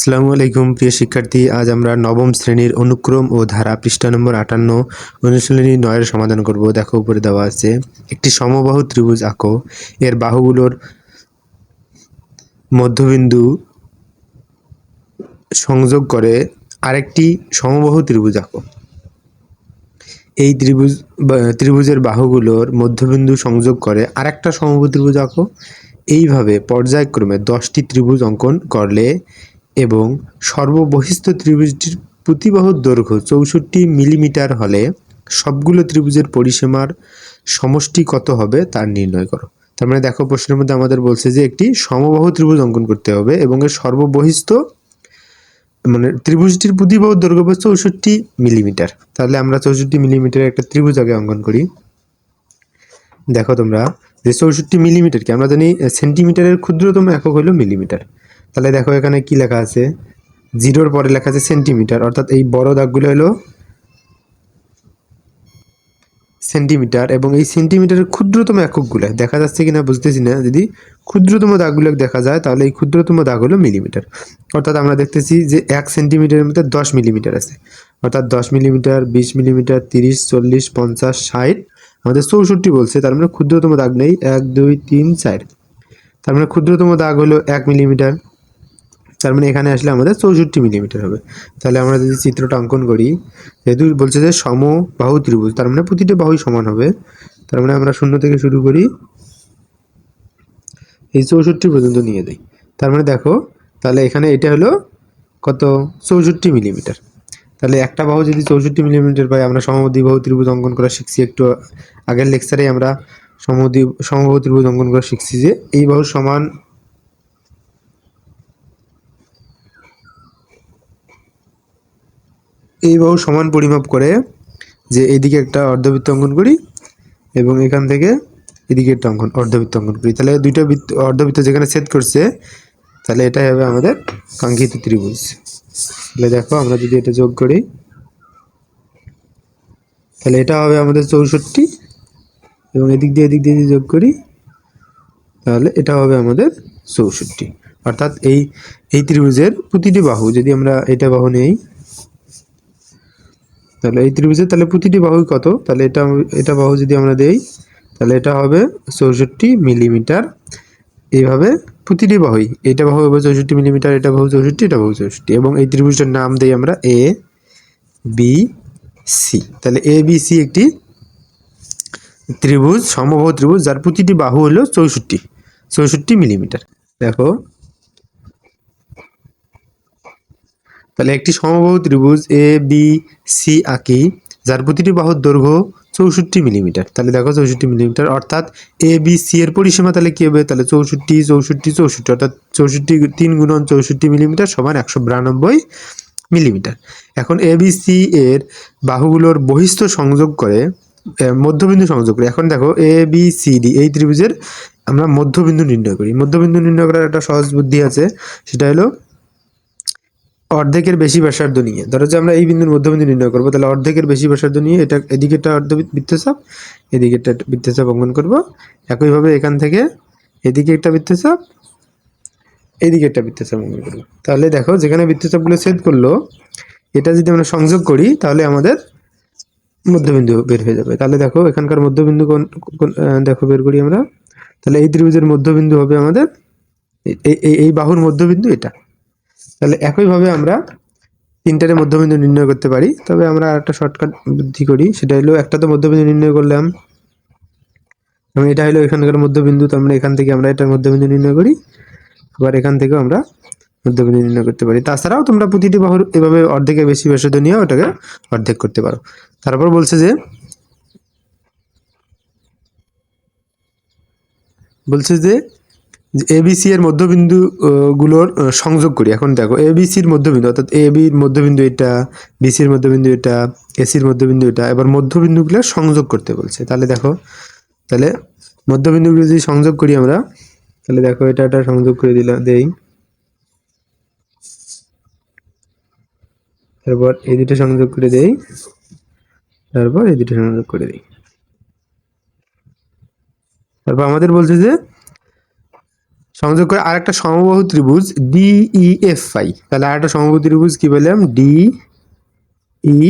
আসসালামু আলাইকুম, প্রিয় শিক্ষার্থী। আজ আমরা নবম শ্রেণির অনুক্রম ও ধারা পৃষ্ঠা নম্বর আটান্ন, অনুশীলনী নয়ের সমাধান করব। দেখো, উপরে দেওয়া আছে, একটি সমবাহু ত্রিভুজ আঁকো। এর বাহুগুলোর মধ্যবিন্দু সংযোগ করে আরেকটি সমবাহু ত্রিভুজ আঁকো। এই ত্রিভুজ ত্রিভুজের বাহুগুলোর মধ্যবিন্দু সংযোগ করে আরেকটা সমবাহু ত্রিভুজ আঁকো। এইভাবে পর্যায়ক্রমে দশটি ত্রিভুজ অঙ্কন করলে এবং সর্ববহিস্থ ত্রিভুজটির প্রতিবাহুর দৈর্ঘ্য চৌষট্টি মিলিমিটার হলে সবগুলো ত্রিভুজের পরিসীমার সমষ্টি কত হবে তার নির্ণয় করো। তার মানে দেখো প্রশ্নের মধ্যে আমাদের বলছে যে একটি সমবাহু ত্রিভুজ অঙ্কন করতে হবে এবং এর সর্ববহিস্থ মানে ত্রিভুজটির প্রতিবাহুর দৈর্ঘ্য হবে চৌষট্টি মিলিমিটার। তাহলে আমরা চৌষট্টি মিলিমিটার একটা ত্রিভুজ আগে অঙ্কন করি। দেখো তোমরা যে চৌষট্টি মিলিমিটার কি আমরা জানি, সেন্টিমিটারের ক্ষুদ্রতম একক হলো মিলিমিটার। তাহলে দেখো এখানে কি লেখা আছে? জিরোর পরে লেখা আছে সেন্টিমিটার অর্থাৎ এই বড় দাগগুলো হলো সেন্টিমিটার এবং এই সেন্টিমিটারের ক্ষুদ্রতম এককগুলো। দেখা যাচ্ছে কিনা বুঝতেছি না। যদি ক্ষুদ্রতম দাগগুলো দেখা যায়, তাহলে এই ক্ষুদ্রতম দাগ হলো মিলিমিটার অর্থাৎ আমরা দেখতেছি যে এক সেন্টিমিটারের মধ্যে দশ মিলিমিটার আছে। অর্থাৎ দশ মিলিমিটার বিশ মিলিমিটার তিরিশ, চল্লিশ, পঞ্চাশ, ষাট, আমাদের চৌষট্টি বলছে, তার মানে ক্ষুদ্রতম দাগ নেই। এক, দুই, তিন, চার। তার মানে ক্ষুদ্রতম দাগ হলো এক মিলিমিটার তার মানে এখানে আসলে আমাদের চৌষট্টি মিলিমিটার হবে। তাহলে আমরা যদি চিত্রটা অঙ্কন করি, যেহেতু বলছে যে সম বাহু ত্রিভুজ, তার মানে প্রতিটা বাহুই সমান হবে। তার মানে আমরা শূন্য থেকে শুরু করি, এই চৌষট্টি পর্যন্ত নিয়ে যাই তার মানে দেখো, তাহলে এখানে এটা হলো কত? চৌষট্টি মিলিমিটার। তাহলে একটা বাহু যদি চৌষট্টি মিলিমিটার পাই, আমরা সমদ্বিবাহু ত্রিভুজ অঙ্কন করা শিখছি। একটু আগের লেকচারে আমরা সমদ্বি সমবাহু ত্রিভুজ অঙ্কন করা শিখছি যে, এই বাহুর সমান এই বাহু সমান পরিমাপ করে যে এদিকে একটা অর্ধবৃত্ত অঙ্কন করি এবং এখান থেকে এদিকে একটা অঙ্কন, অর্ধবৃত্ত অঙ্কন করি। তাহলে দুইটা বৃত্ত, অর্ধবৃত্ত যেখানে ছেদ করছে, তাহলে এটাই হবে আমাদের কাঙ্ক্ষিত ত্রিভুজ। তাহলে দেখো আমরা যদি এটা যোগ করি, তাহলে এটা হবে আমাদের চৌষট্টি এবং এদিক দিয়ে এদিক দিয়ে যদি যোগ করি, তাহলে এটা হবে আমাদের চৌষট্টি। অর্থাৎ এই এই ত্রিভুজের প্রতিটি বাহু, যদি আমরা এটা বাহু নেই তাহলে এই ত্রিভুজের, তাহলে প্রতিটি বাহুই কত? তাহলে এটা এটা বাহু যদি আমরা দেই, তাহলে এটা হবে চৌষট্টি মিলিমিটার। এইভাবে প্রতিটি বাহুই, এটা বাহু হবে চৌষট্টি মিলিমিটার, এটা বাহু চৌষট্টি, এটা বাহু চৌষট্টি। এবং এই ত্রিভুজটার নাম দেই আমরা এ বি সি তাহলে এ বি সি একটি ত্রিভুজ, সমবাহু ত্রিভুজ, যার প্রতিটি বাহু হলো চৌষট্টি চৌষট্টি মিলিমিটার। দেখো তাহলে একটি সমবাহু ত্রিভুজ এ বি সি আঁকি, যার প্রতিটি বাহুর দৈর্ঘ্য চৌষট্টি মিলিমিটার। তাহলে দেখো চৌষট্টি মিলিমিটার, অর্থাৎ এ বি সি এর পরিসীমা তাহলে কী হবে? তাহলে চৌষট্টি চৌষট্টি চৌষট্টি, অর্থাৎ চৌষট্টি তিন গুণন চৌষট্টি মিলিমিটার সমান একশো বিরানব্বই মিলিমিটার। এখন এ বি সি এর বাহুগুলোর বহিস্থ সংযোগ করে মধ্যবিন্দু সংযোগ করে। এখন দেখো এ বি সি ডি এই ত্রিভুজের আমরা মধ্যবিন্দু নির্ণয় করি। মধ্যবিন্দু নির্ণয় করার একটা সহজ বুদ্ধি আছে, সেটা হলো অর্ধেকের বেশি ব্যাসার্ধ নিয়ে। ধরো যে আমরা এই বিন্দুর মধ্যবিন্দু নির্ণয় করব, তাহলে অর্ধেকের বেশি ব্যাসার্ধ নিয়ে এটা এদিকে একটা অর্ধ বৃত্তচাপ এদিকে একটা বৃত্তচাপ অঙ্কন করব। একইভাবে এখান থেকে এদিকে একটা বৃত্তচাপ এদিকে একটা বৃত্তচাপ অঙ্কন করব। তাহলে দেখো, যেখানে বৃত্তচাপগুলো ছেদ করল, এটা যদি আমরা সংযোগ করি, তাহলে আমাদের মধ্যবিন্দু বের হয়ে যাবে। তাহলে দেখো, এখানকার মধ্যবিন্দু কোন দেখো, বের করি আমরা। তাহলে এই ত্রিভুজের মধ্যবিন্দু হবে আমাদের এই বাহুর মধ্যবিন্দু এটা। তাহলে একইভাবে আমরা তিনটারে মধ্যবিন্দু নির্ণয় করতে পারি। তবে আমরা আর একটা শর্টকাট বুদ্ধি করি, সেটা হলো একটা তো মধ্যবিন্দু নির্ণয় করলাম। এবং এটা হলো এখানকার মধ্যবিন্দু, তো আমরা এখান থেকে আমরা এটার মধ্যবিন্দু নির্ণয় করি। আবার এখান থেকেও আমরা মধ্যবিন্দু নির্ণয় করতে পারি। তাছাড়াও তোমরা প্রতিটি বাহুর এভাবে অর্ধেকের বেশি ব্যাসার্ধ নিয়ে ওটাকে অর্ধেক করতে পারো। তারপর বলছে যে বলছে যে এবিসি এর মধ্যবিন্দু গুলোর সংযোগ করি। এখন দেখো এবিসির মধ্যবিন্দু, অর্থাৎ এ বির মধ্যবিন্দু এটা বিসির মধ্যবিন্দু এটা এসির মধ্যবিন্দু এটা, এবার মধ্যবিন্দুগুলো সংযোগ করতে বলছে। তাহলে দেখো, তাহলে মধ্যবিন্দুগুলো যদি সংযোগ করি আমরা, তাহলে দেখো এটা এটা সংযোগ করে দিলাম, দেই। তারপর এই দুটো সংযোগ করে দেই। তারপর এই দুটো সংযোগ করে দিই। তারপর আমাদের বলছে যে সংযোগ করে আরেকটা সমবাহু ত্রিভুজ ডিইএফ পাই তাহলে আরেকটা সমবাহু ত্রিভুজ কি পেলাম? ডি ই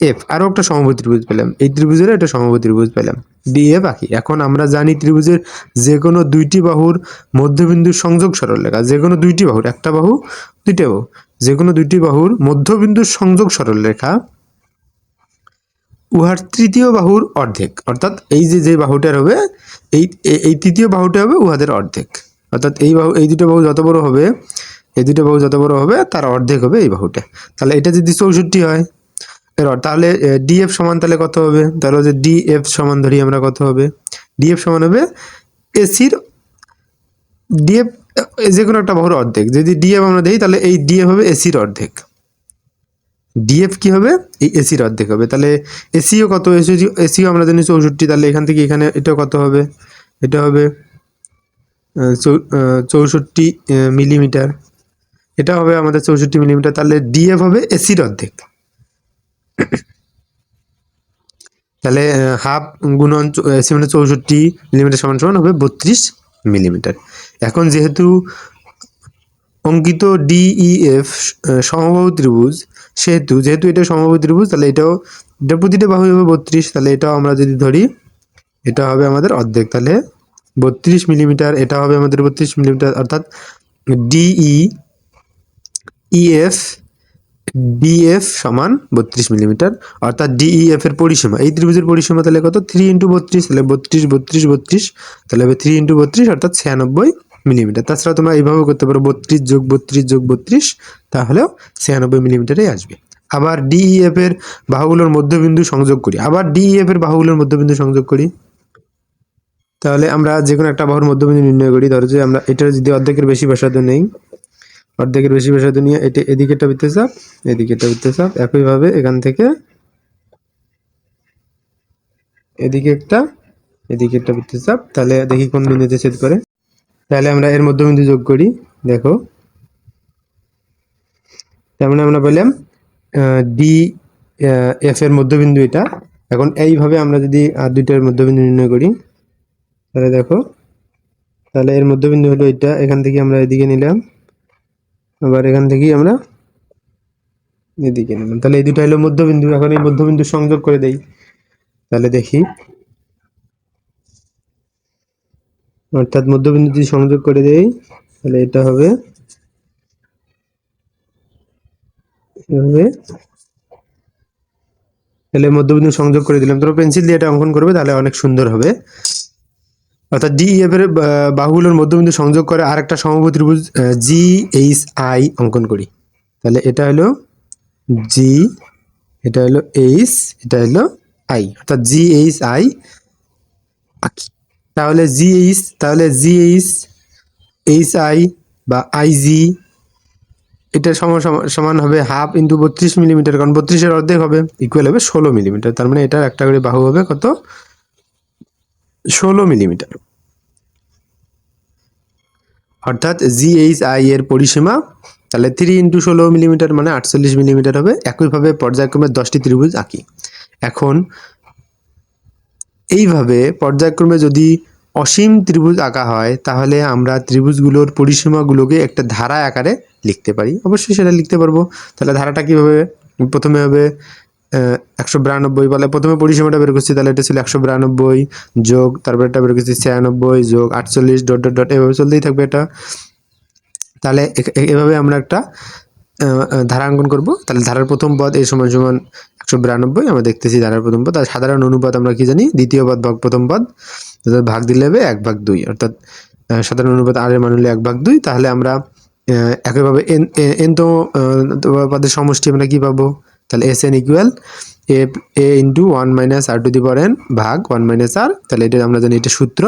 এফ আরও একটা সমবাহু ত্রিভুজ পেলাম। এই ত্রিভুজের একটা সমবাহু ত্রিভুজ পেলাম। ডি এফ আঁকি এখন আমরা জানি ত্রিভুজের যে কোনো দুইটি বাহুর মধ্যবিন্দুর সংযোগ সরলরেখা যে কোনো দুইটি বাহুর, একটা বাহু, দুইটা বাহু। যে কোনো দুইটি বাহুর মধ্যবিন্দুর সংযোগ সরলরেখা উহার তৃতীয় বাহুর অর্ধেক। অর্থাৎ এই যে যে বাহুটার হবে, এই এই তৃতীয় বাহুটা হবে উহাদের অর্ধেক। অর্থাৎ এই বাহু, এই দুটো বাহু যত বড় হবে, এই দুটো বাহু যত বড় হবে, তার অর্ধেক হবে এই বাহুটা। তাহলে এটা যদি চৌষট্টি হয়, এর তাহলে ডিএফ সমান তাহলে কত হবে? তাহলে যে ডিএফ সমান ধরি আমরা কত হবে? ডিএফ সমান হবে এসির, ডিএফ যে কোনো একটা বাহুর অর্ধেক। যদি ডিএফ আমরা দিই তাহলে এই ডিএফ হবে এসির অর্ধেক। ডিএফ কি হবে? এই এসির অর্ধেক হবে। তাহলে এসিও কত? এসি এসিও আমরা জানি চৌষট্টি। তাহলে এখান থেকে এখানে এটা কত হবে? এটা হবে চৌষট্টি মিলিমিটার এটা হবে আমাদের চৌষট্টি মিলিমিটার তাহলে ডিএফ হবে এসির অর্ধেক। তাহলে হাফ গুণন এসি মানে চৌষট্টি মিলিমিটার সমান সমান হবে বত্রিশ মিলিমিটার এখন যেহেতু অঙ্কিত ডিইএফ সমবাহু ত্রিভুজ সেহেতু, যেহেতু এটা সমবাহু ত্রিভুজ, তাহলে এটাও, এটা প্রতিটা বাহু হবে বত্রিশ, তাহলে এটাও আমরা যদি ধরি, এটা হবে আমাদের অর্ধেক, তাহলে বত্রিশ মিলিমিটার, এটা হবে আমাদের বত্রিশ মিলিমিটার, অর্থাৎ ডিই, ইএফ, ডিএফ সমান বত্রিশ মিলিমিটার, অর্থাৎ ডিইএফ এর পরিসীমা, এই ত্রিভুজের পরিসীমা তাহলে কত? থ্রি ইন্টু বত্রিশ, তাহলে বত্রিশ বত্রিশ বত্রিশ, তাহলে হবে থ্রি ইন্টু বত্রিশ, অর্থাৎ ছিয়ানব্বই মিলিমিটার। তাছাড়া তোমরা এইভাবে করতে পারো, বত্রিশ যোগ বত্রিশ যোগ বত্রিশ, তাহলেও ছিয়ানব্বই মিলিমিটারে আসবে। আবার ডিইএফ এর বাহুগুলোর মধ্যবিন্দু সংযোগ করি। আবার ডিইএফ এর বাহুগুলোর মধ্যবিন্দু সংযোগ করি। তাহলে আমরা যে কোনো একটা বাহুর মধ্যবিন্দু নির্ণয় করি। ধরো যে আমরা এটা যদি অর্ধেকের বেশি ব্যাসার্ধ নেই, অর্ধেকের বেশি ব্যাসার্ধ নিয়ে এটা এদিকে একটা বৃত্তচাপ এদিকে একটা বৃত্তচাপ একইভাবে এখান থেকে এদিকে একটা এদিকে একটা বৃত্তচাপ তাহলে দেখি কোন বিন্দুতে ছেদ করে। তাহলে আমরা এর মধ্যবিন্দু যোগ করি, দেখো। তার মানে আমরা বললাম ডি এফ এর মধ্যবিন্দু এটা। এখন এইভাবে আমরা যদি আর দুইটার মধ্যবিন্দু নির্ণয় করি, তাহলে দেখো, তাহলে এর মধ্যবিন্দু হলো এটা। এখান থেকে আমরা এদিকে নিলাম, আবার এখান থেকেই আমরা এদিকে নিলাম। তাহলে এই দুটো হলো মধ্যবিন্দু। এখন এই মধ্যবিন্দু সংযোগ করে দেই। তাহলে দেখি। অর্থাৎ মধ্যবিন্দু যদি সংযোগ করে দেই, তাহলে এটা হবে তাহলে মধ্যবিন্দু সংযোগ করে দিলাম। তোমরা পেন্সিল দিয়ে এটা অঙ্কন করবে, তাহলে অনেক সুন্দর হবে। অর্থাৎ ডিএফ এর বা- বাহুগুলোর মধ্যবিন্দু সংযোগ করে আরেকটা সমভূ ত্রিভুজ জি এইচ আই অঙ্কন করি। তাহলে এটা হলো জি এটা হলো এইচ এটা হলো আই অর্থাৎ জি এইচ আই আঁকি। তাহলে জি এইচ তাহলে জি এইচ এইচ আই বা আইজি এটা সমান হবে হাফ ইন্টু বত্রিশ মিলিমিটার কারণ বত্রিশের অর্ধেক হবে ইকুয়াল হবে ষোলো মিলিমিটার তার মানে এটার একটা করে বাহু হবে কত? ষোলো মিলিমিটার অর্থাৎ জি এইচ আই এর পরিসীমা, তাহলে থ্রি ইন্টু ষোলো মিলিমিটার মানে আটচল্লিশ মিলিমিটার হবে, একইভাবে পর্যায়ক্রমে দশটি ত্রিভুজ আঁকি। এখন এইভাবে পর্যায়ক্রমে যদি অসীম ত্রিভুজ আঁকা হয়, তাহলে আমরা ত্রিভুজগুলোর পরিসীমাগুলোকে একটা ধারা আকারে লিখতে পারি। অবশ্যই সেটা লিখতে পারব। তাহলে ধারাটা কীভাবে? প্রথমে হবে একশো বিরানব্বই বলে প্রথমে পরিসীমাটা বের করছি, তাহলে এটা ছিল একশো বিরানব্বই যোগ, তারপরে এটা বের করছি ছিয়ানব্বই যোগ আটচল্লিশ, ডট ডট ডট, এভাবে চলতেই থাকবে এটা। তাহলে এভাবে আমরা একটা ধারা অঙ্কন করব। তাহলে ধারার প্রথম পদ এই সমান সমান একশো বিরানব্বই, আমরা দেখতেছি ধারার প্রথম পদ। আর সাধারণ অনুপাত আমরা কি জানি? দ্বিতীয় পদ ভাগ প্রথম পদ। ভাগ দিলে হবে এক ভাগ দুই। অর্থাৎ সাধারণ অনুপাত আর এর মান হলো এক ভাগ দুই। তাহলে আমরা একইভাবে এন তো পদের সমষ্টি আমরা কি পাবো? তাহলে S N equal A A into one minus R to the power N ভাগ ওয়ান মাইনাস আর তাহলে এটা আমরা জানি এটা সূত্র।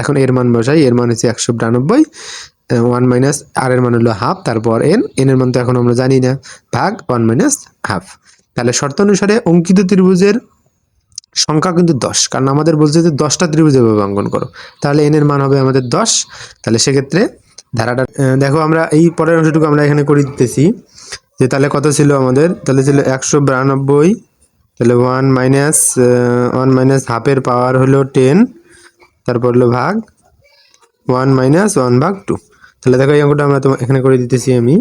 এখন এর মান বসাই। এর মান হচ্ছে একশো বিরানব্বই। ওয়ান মাইনাস আর এর মান হলো হাফ তারপর এন এন এর মান তো এখন আমরা জানি না। ভাগ ওয়ান মাইনাস হাফ তাহলে শর্ত অনুসারে অঙ্কিত ত্রিভুজের সংখ্যা কিন্তু দশ, কারণ আমাদের বলছে যে দশটা ত্রিভুজ এভাবে অঙ্কন করো। তাহলে এন এর মান হবে আমাদের দশ। তাহলে সেক্ষেত্রে ধারাটা দেখো আমরা এই পরের অংশটুকু আমরা এখানে করে দিতেছি যে তাহলে কত ছিল আমাদের? তাহলে ছিল একশো বিরানব্বই। তাহলে ওয়ান মাইনাস ওয়ান মাইনাস হাফের পাওয়ার হলো টেন তারপর হলো ভাগ ওয়ান মাইনাস ওয়ান ভাগ টু তাহলে দেখো এই অঙ্কটা আমরা তোমার এখানে করে দিতেছি আমি।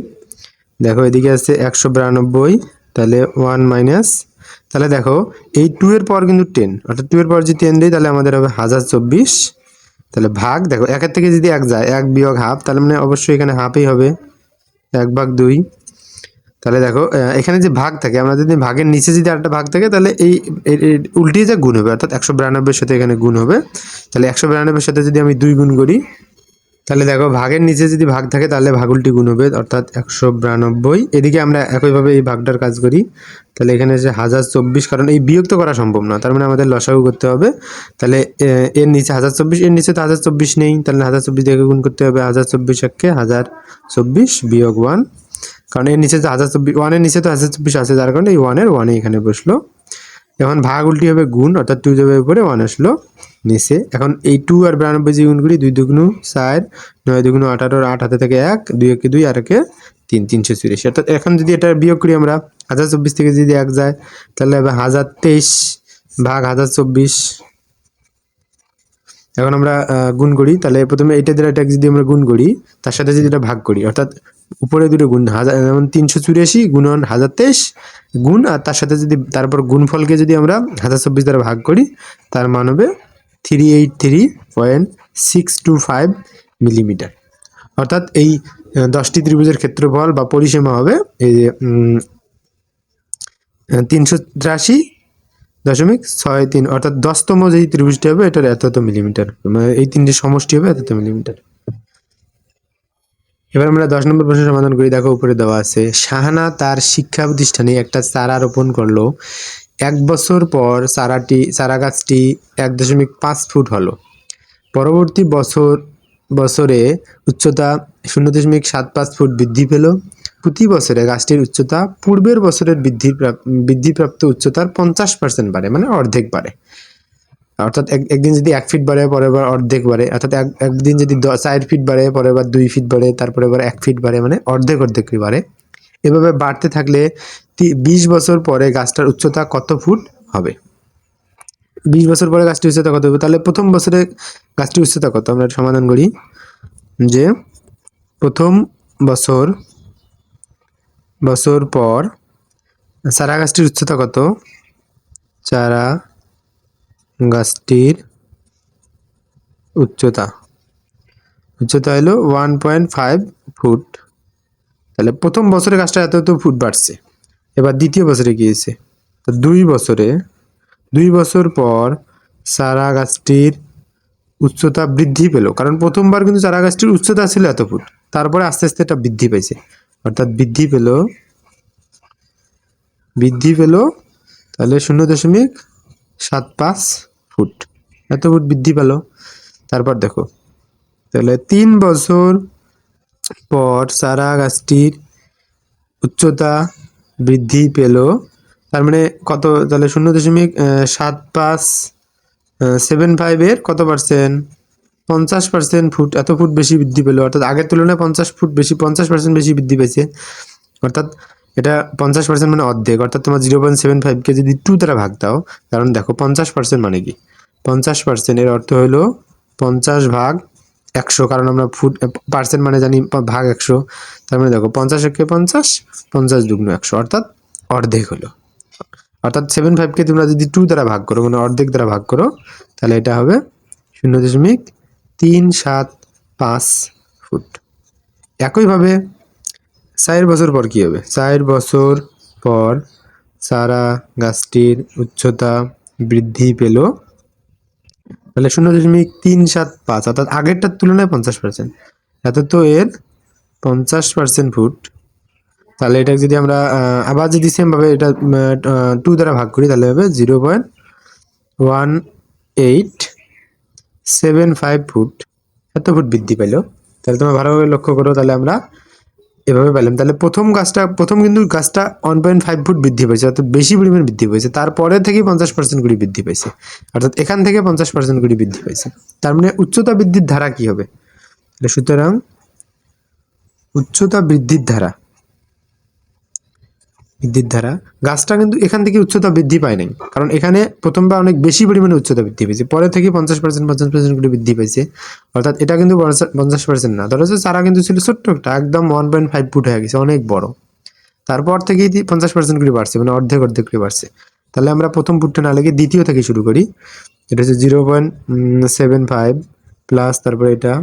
দেখো এদিকে আছে একশো বিরানব্বই, তাহলে ওয়ান মাইনাস, তাহলে দেখো এই টু এর পর কিন্তু টেন অর্থাৎ টু এর পর যদি টেন দিই তাহলে আমাদের হবে হাজার চব্বিশ। তাহলে ভাগ, দেখো একের থেকে যদি এক যায়, এক বিয়োগ হাফ তাহলে মানে অবশ্যই এখানে হাফই হবে। এক ভাগ দুই। তাহলে দেখো এখানে যে ভাগ থাকে, আমরা যদি ভাগের নিচে যদি আরেকটা ভাগ থাকে, তাহলে এই উল্টিয়ে যা গুণ হবে, অর্থাৎ একশো বিরানব্বইয়ের সাথে এখানে গুণ হবে। তাহলে একশো বিরানব্বইয়ের সাথে যদি আমি দুই গুণ করি তাহলে দেখো, ভাগের নিচে যদি ভাগ থাকে, তাহলে ভাগুলটি গুণ হবে, অর্থাৎ একশো বিরানব্বই। এদিকে আমরা একইভাবে এই ভাগটার কাজ করি। তাহলে এখানে যে হাজার চব্বিশ, কারণ এই বিয়োগ তো করা সম্ভব না, তার মানে আমাদের লসাগু করতে হবে। তাহলে এর নিচে হাজার চব্বিশ, এর নিচে তো হাজার চব্বিশ নেই, তাহলে হাজার চব্বিশ দিয়ে গুণ করতে হবে হাজার চব্বিশ একে হাজার চব্বিশ বিয়োগ ওয়ান। কারণ এর নিচে তো হাজার চব্বিশ, ওয়ানের নিচে তো হাজার চব্বিশ আছে, যার কারণে এই ওয়ানের ওয়ানে এখানে বসল। এখন ভাগ উল্টি হবে গুণ, অর্থাৎ টু যাবে উপরে ওয়ান আসলো। নিচে এখন এই টু আর বিরানব্বই যে গুণ করি, দুই দুগুণ চার, নয় দুগুণ আঠারোর আট হাতে থেকে এক, দুই একে দুই আর একে তিন, তিনশো চুরাশি। অর্থাৎ এখন যদি এটা বিয়োগ করি আমরা, হাজার চব্বিশ থেকে যদি এক যায়, তাহলে হবে হাজার তেইশ ভাগ হাজার চব্বিশ। এখন আমরা গুণ করি, তাহলে প্রথমে এটা দ্বারা এটা যদি আমরা গুণ করি, তার সাথে যদি এটা ভাগ করি, অর্থাৎ উপরে দুটো গুণ, হাজার, যেমন তিনশো চুরাশি গুণন হাজার তেইশ গুণ, আর তার সাথে যদি, তারপর গুণফলকে যদি আমরা হাজার চব্বিশ দ্বারা ভাগ করি, তার মান হবে three eight three point six two five millimetre অর্থাৎ এই দশটি ত্রিভুজের ক্ষেত্রফল বা পরিসীমা হবে এই যে তিনশো তিরাশি দশমিক ছয় তিন, অর্থাৎ দশতম যেই ত্রিভুজটি হবে এটার এত এত মিলিমিটার মানে এই তিনটি সমষ্টি হবে এত এত মিলিমিটার এবার আমরা দশ নম্বর প্রশ্ন সমাধান করি। দেখো, উপরে দেওয়া আছে, শাহানা তার শিক্ষা প্রতিষ্ঠানে একটা চারা রোপণ করল। এক বছর পর চারাটি চারা গাছটি এক দশমিক পাঁচ ফুট হলো। পরবর্তী বছর, বছরে উচ্চতা শূন্য দশমিক সাত পাঁচ ফুট বৃদ্ধি পেল। প্রতি বছরে গাছটির উচ্চতা পূর্বের বছরের বৃদ্ধি বৃদ্ধিপ্রাপ্ত উচ্চতার পঞ্চাশ পার্সেন্ট বাড়ে মানে অর্ধেক বাড়ে। অর্থাৎ এক, একদিন যদি এক ফিট বাড়ে, পরের বার অর্ধেক বাড়ে। অর্থাৎ এক, একদিন যদি চার ফিট বাড়ে, পরের বার দুই ফিট বাড়ে তারপরে এক ফিট বাড়ে মানে অর্ধেক অর্ধেক বাড়ে। এভাবে বাড়তে থাকলে তি- বিশ বছর পরে গাছটার উচ্চতা কত ফুট হবে? বিশ বছর পরে গাছটির উচ্চতা কত হবে? তাহলে প্রথম বছরে গাছটির উচ্চতা কত? আমরা সমাধান করি। যে প্রথম বছর বছর পর চারা গাছটির উচ্চতা কত? চারা গাছটির উচ্চতা। উচ্চতা হলো ওয়ান পয়েন্ট ফাইভ ফুট তাহলে প্রথম বছরে গাছটা এত এত ফুট বাড়ছে, এবার দ্বিতীয় বছরে গিয়েছে। তো দুই বছরে, দুই বছর পর চারা গাছটির উচ্চতা বৃদ্ধি পেল, কারণ প্রথমবার কিন্তু চারা গাছটির উচ্চতা ছিল এত ফুট, তারপরে আস্তে আস্তে এটা বৃদ্ধি পাইছে। অর্থাৎ বৃদ্ধি পেল বৃদ্ধি পেল, তাহলে শূন্য দশমিক সাত পাঁচ ফুট, এত ফুট বৃদ্ধি পেল। তারপর দেখো, তাহলে তিন বছর পর চারা গাছটির উচ্চতা বৃদ্ধি পেল। তার মানে কত, তাহলে শূন্য দশমিক সাত পাঁচ সেভেন ফাইভের কত পার্সেন্ট পঞ্চাশ পার্সেন্ট ফুট, এত ফুট বেশি বৃদ্ধি পেল। অর্থাৎ আগের তুলনায় পঞ্চাশ ফুট বেশি, পঞ্চাশ পার্সেন্ট বেশি বৃদ্ধি পেয়েছে। অর্থাৎ এটা পঞ্চাশ পার্সেন্ট মানে অর্ধেক। অর্থাৎ তোমার জিরো পয়েন্ট সেভেন ফাইভকে যদি টু দ্বারা ভাগ দাও, কারণ দেখো পঞ্চাশ পার্সেন্ট মানে কি? পঞ্চাশ পার্সেন্ট এর অর্থ হলো পঞ্চাশ ভাগ একশো, কারণ আমরা ফুট পার্সেন্ট মানে জানি ভাগ একশো। তার মানে দেখো, পঞ্চাশ একে পঞ্চাশ পঞ্চাশ দুগুণ একশো, অর্থাৎ অর্ধেক হলো। অর্থাৎ সেভেন ফাইভকে তোমরা যদি টু দ্বারা ভাগ করো মানে অর্ধেক দ্বারা ভাগ করো, তাহলে এটা হবে শূন্য দশমিক তিন সাত পাঁচ ফুট একইভাবে চার বছর পর কী হবে? চার বছর পর চারা গাছটির উচ্চতা বৃদ্ধি পেল তাহলে শূন্য দশমিক তিন সাত পাঁচ, অর্থাৎ আগেরটার তুলনায় পঞ্চাশ পার্সেন্ট এত তো এর পঞ্চাশ পার্সেন্ট ফুট তাহলে এটা যদি আমরা আবার যদি সেমভাবে এটা টু দ্বারা ভাগ করি, তাহলে হবে zero point one eight seven five foot এত ফুট বৃদ্ধি পেল। তাহলে তোমরা ভালোভাবে লক্ষ্য করো, তাহলে আমরা এভাবে পেলাম। তাহলে প্রথম গাছটা, প্রথম কিন্তু গাছটা ওয়ান পয়েন্ট ফাইভ ফুট বৃদ্ধি পেয়েছে, অর্থাৎ বেশি পরিমাণ বৃদ্ধি পেয়েছে। তারপরে থেকে পঞ্চাশ পার্সেন্ট করে বৃদ্ধি পেয়েছে, অর্থাৎ এখান থেকে পঞ্চাশ পার্সেন্ট করে বৃদ্ধি পেয়েছে। তার মানে উচ্চতা বৃদ্ধির ধারা কি হবে? সুতরাং উচ্চতা বৃদ্ধির ধারা বিদ্যুৎ ধারা, গাছটা কিন্তু এখান থেকে উচ্চতা বৃদ্ধি পায় নাই। কারণ এখানে প্রথমবার অনেক বেশি পরিমাণে উচ্চতা বৃদ্ধি পেয়েছে। পরে থেকে পঞ্চাশ পার্সেন্ট পঞ্চাশ পার্সেন্ট করে বৃদ্ধি পেয়েছে অর্থাৎ এটা কিন্তু পঞ্চাশ পার্সেন্ট না। ধরো চারা কিন্তু ছিল ছোট্ট একটা, একদম ওয়ান পয়েন্ট ফাইভ ফুট হয়ে গেছে, অনেক বড়। তারপর থেকেই পঞ্চাশ পার্সেন্ট করে বাড়ছে মানে অর্ধেক অর্ধেক করে বাড়ছে। তাহলে আমরা প্রথম ফুটটা না লেগে দ্বিতীয় থেকে শুরু করি। এটা হচ্ছে zero point seven five plus তারপরে এটা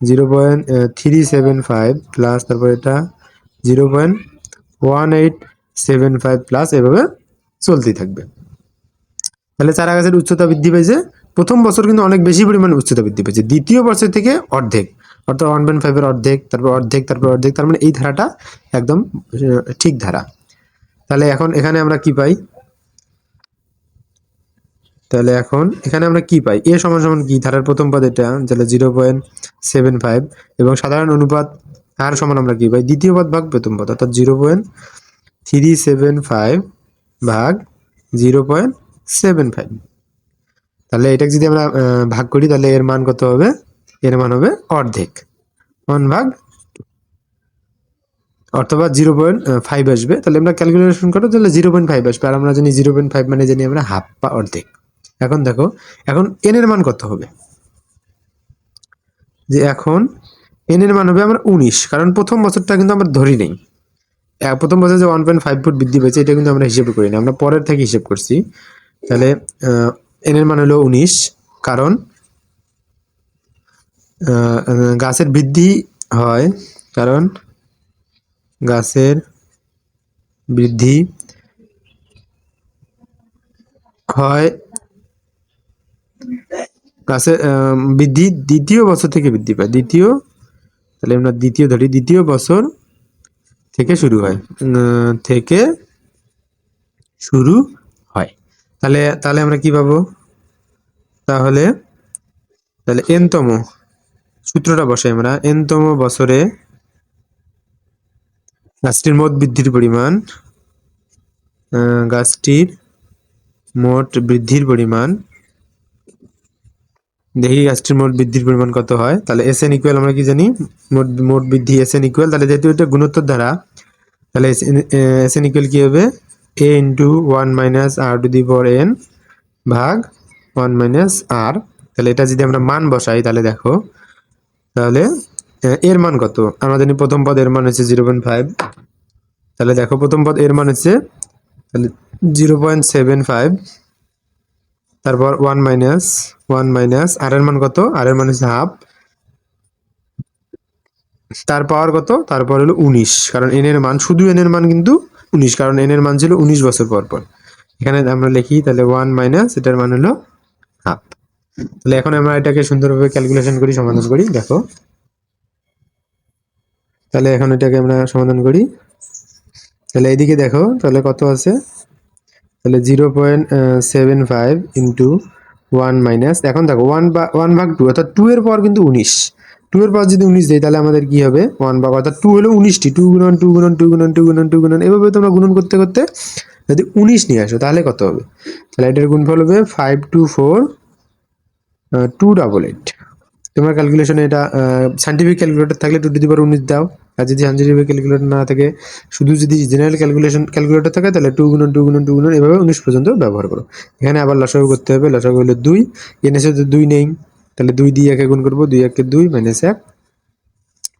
zero point three seven five plus তারপর এটা zero point one eight seven five plus এভাবে চলতেই থাকবে। তাহলে চারা গাছের উচ্চতা বৃদ্ধি পেয়েছে। প্রথম বছর কিন্তু অনেক বেশি পরিমাণে উচ্চতা বৃদ্ধি পেয়েছে। দ্বিতীয় বছর থেকে অর্ধেক, অর্থাৎ ওয়ান পয়েন্ট ফাইভের অর্ধেক, তারপর অর্ধেক তারপর অর্ধেক, তার মানে এই ধারাটা একদম ঠিক ধারা। তাহলে এখন এখানে আমরা কি পাই? তাহলে এখন এখানে আমরা কি পাই? এ সমান সমান কি? ধারার প্রথম পদ এটা তাহলে জিরো পয়েন্ট সেভেন ফাইভ এবং সাধারণ অনুপাত আর সমান আমরা কি পাই দ্বিতীয় পদ ভাগ প্রথম পদ, অর্থাৎ zero point three seven five ভাগ জিরো পয়েন্ট সেভেন ফাইভ তাহলে এটাকে যদি আমরা ভাগ করি, তাহলে এর মান কত হবে? এর মান হবে অর্ধেক। ওয়ান ভাগ? অথবা জিরো পয়েন্ট ফাইভ আসবে। তাহলে আমরা ক্যালকুলেশন করো, তাহলে জিরো পয়েন্ট ফাইভ আসবে। আর আমরা জানি জিরো পয়েন্ট ফাইভ মানে জানি আমরা হাফ বা অর্ধেক। এখন দেখো, এখন এন এর মান কত হবে? যে এখন এন এর মান হবে আমরা উনিশ, কারণ প্রথম বছরটা কিন্তু আমরা ধরি নেই। প্রথম বছর যে ওয়ান পয়েন্ট ফাইভ ফুট বৃদ্ধি পেয়েছে, এটা কিন্তু আমরা হিসেব করি না আমরা পরের থেকে হিসেব করছি। তাহলে এন এর মান হলো উনিশ, কারণ গাছের বৃদ্ধি হয়, কারণ, গাছের বৃদ্ধি হয়, গাছের বৃদ্ধি দ্বিতীয় বছর থেকে বৃদ্ধি পায়। দ্বিতীয় তাহলে আমরা দ্বিতীয় ধরি, দ্বিতীয় বছর থেকে শুরু হয়। থেকে শুরু হয়। তাহলে তাহলে আমরা কি পাবো? তাহলে তাহলে এনতম সূত্রটা বসাই আমরা। এনতম বছরে গাছটির মোট বৃদ্ধির পরিমাণ গাছটির মোট বৃদ্ধির পরিমাণ দেখি গাছটির মোট বৃদ্ধির পরিমাণ কত হয়। তাহলে এস এন ইকুয়াল আমরা কি জানি? মোট মোট বৃদ্ধি এস এন ইকুয়াল তাহলে যেহেতু এটা গুণোত্তর দ্বারা তাহলে এস এন ইকুয়াল কি হবে? A into one minus r to the power n ভাগ ওয়ান মাইনাস আর তাহলে এটা যদি আমরা মান বসাই, তাহলে দেখো, তাহলে এর মান কত? আমরা জানি প্রথম পদ এর মান হচ্ছে জিরো পয়েন্ট ফাইভ তাহলে দেখো প্রথম পদ এর মান হচ্ছে, তাহলে জিরো পয়েন্ট সেভেন ফাইভ তারপর one minus one minus r এর মান কত? আর এর মান হচ্ছে হাফ তার পাওয়ার কত? তারপর হলো উনিশ। কারণ এন এর মান, শুধু এন এর মান কিন্তু উনিশ। কারণ এন এর মান ছিল উনিশ বছর পর পর। এখানে আমরা লিখি, তাহলে ওয়ান মাইনাস এটার মান হলো হাফ তাহলে এখন আমরা এটাকে সুন্দরভাবে ক্যালকুলেশন করি, সমাধান করি, দেখো। তাহলে এখন এটাকে আমরা সমাধান করি। তাহলে এইদিকে দেখো, তাহলে কত আছে? তাহলে zero point seven five into one minus এখন দেখো ওয়ান বা ওয়ান ভাগ টু অর্থাৎ টু এর পর কিন্তু উনিশ। টু এর পর যদি উনিশ দেয়, তাহলে আমাদের কি হবে? ওয়ান ভাগ, অর্থাৎ টু হলো উনিশটি। টু গুণন টু গুণন টু গুণন টু গুণন টু গুণন, এভাবে তোমরা গুণন করতে করতে যদি উনিশ নিয়ে আসো, তাহলে কত হবে? তাহলে এটার গুণফল হবে five two four two double eight তোমার ক্যালকুলেশনে এটা সাইন্টিফিক ক্যালকুলেটর থাকলে টু টু উনিশ দাও। আর যদি সাইন্টিফিক ক্যালকুলেটর না থাকে, শুধু যদি জেনারেল ক্যালকুলেশন ক্যালকুলেটর থাকে, তাহলে টু গুণন টু গুণন টু গুণন, এভাবে উনিশ পর্যন্ত ব্যবহার করো। এখানে আবার লসাগু করতে হবে, লসাগু হলো দুই। এনেছে তো দুই নেই, তাহলে দুই দিয়ে একে গুণ করব, দুই একে দুই মাইনাস এক।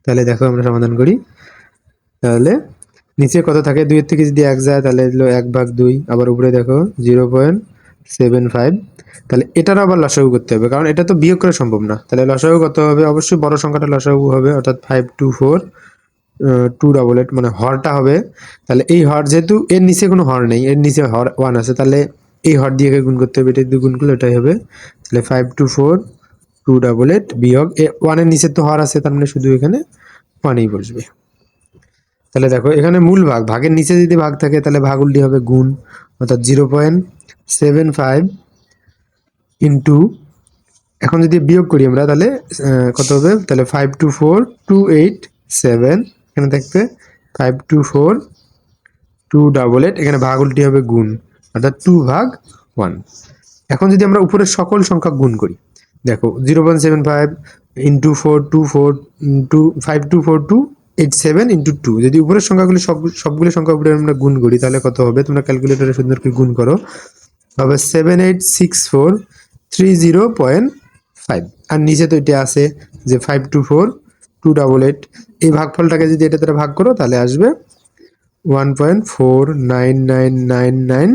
তাহলে দেখো আমরা সমাধান করি। তাহলে নিচে কত থাকে? দুইয়ের থেকে যদি এক যায়, তাহলে এক ভাগ দুই। আবার উপরে দেখো জিরো পয়েন্ট সেভেন ফাইভ। তাহলে এটার আবার লসাগু করতে হবে, কারণ এটা তো বিয়োগ করা সম্ভব না। তাহলে লসাগু কত হবে, অবশ্যই বড় সংখ্যাটা লসাগু হবে, অর্থাৎ five two four two double eight মানে হরটা হবে। তাহলে এই হর যেহেতু এর নিচে কোনো হর নেই, এর নিচে হর ওয়ান আছে, তাহলে এই হর দিয়ে গুণ করতে হবে এটা দিয়ে গুণ করলে এটাই হবে। তাহলে five two four two double eight বিয়োগ, এ ওয়ানের নিচে তো হর আছে, তার মানে শুধু এখানে ওয়ানেই বসবে। তাহলে দেখো, এখানে মূল ভাগ, ভাগের নিচে যদি ভাগ থাকে, তাহলে ভাগ উল্টি হবে গুণ, অর্থাৎ zero point seven five into এখন যদি বিয়োগ করি আমরা, তাহলে কত হবে? তাহলে five two four two eight seven এখানে থাকবে five two four two double eight এখানে ভাগ উল্টি হবে গুণ, অর্থাৎ টু ভাগ ওয়ান এখন যদি আমরা উপরের সকল সংখ্যা গুণ করি, দেখো zero point seven five into four two four two five two four two eight seven into two যদি উপরের সংখ্যাগুলি সব, সবগুলো সংখ্যা উপরে আমরা গুণ করি, তাহলে কত হবে? তোমরা ক্যালকুলেটারে সুন্দর করে গুণ করো। হবে seven eight six four three zero point five আর নিচে তো এটা আছে যে five two four two double eight এই ভাগফলটাকে যদি এটা দ্বারা ভাগ করো, তাহলে আসবে one point four nine nine nine nine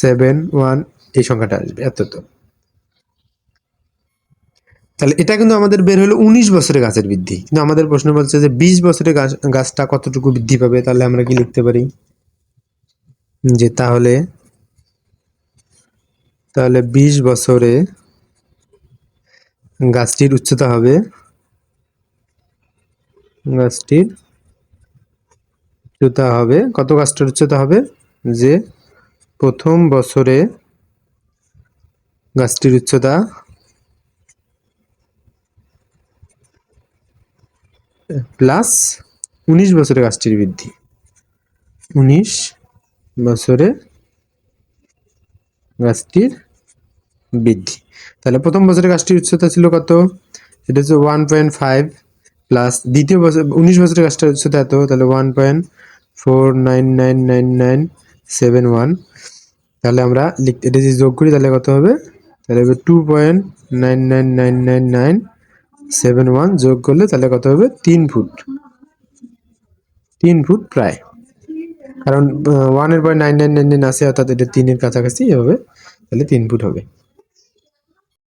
seven one এই সংখ্যাটা আসবে এত তো তাহলে এটা কিন্তু আমাদের বের হলো উনিশ বছরের গাছের বৃদ্ধি। কিন্তু আমাদের প্রশ্ন বলছে যে বিশ বছরের গাছ, গাছটা কতটুকু বৃদ্ধি পাবে, তাহলে আমরা কি লিখতে পারি? যে তাহলে তাহলে বিশ বছরে গাছটির উচ্চতা হবে, গাছটির উচ্চতা হবে, কত গাছটার উচ্চতা হবে? যে প্রথম বছরে গাছটির উচ্চতা প্লাস উনিশ বছরে গাছটির বৃদ্ধি। উনিশ বছরে গাছটির বৃদ্ধি। তাহলে প্রথম বছরে গাছটির উচ্চতা ছিল কত? এটা হচ্ছে ওয়ান পয়েন্ট ফাইভ প্লাস দ্বিতীয় বছর, উনিশ বছরের গাছটার উচ্চতা এত, তাহলে one point four nine nine nine nine seven one তাহলে আমরা লিখ- এটা যদি যোগ করি তাহলে কত হবে? তাহলে হবে two point nine nine nine nine nine seven one যোগ করলে তাহলে কত হবে? তিন ফুট। তিন ফুট প্রায়। কারণ ওয়ানের point nine nine nine nine আছে অর্থাৎ এটা তিনের কাছাকাছি এভাবে তাহলে তিন ফুট হবে।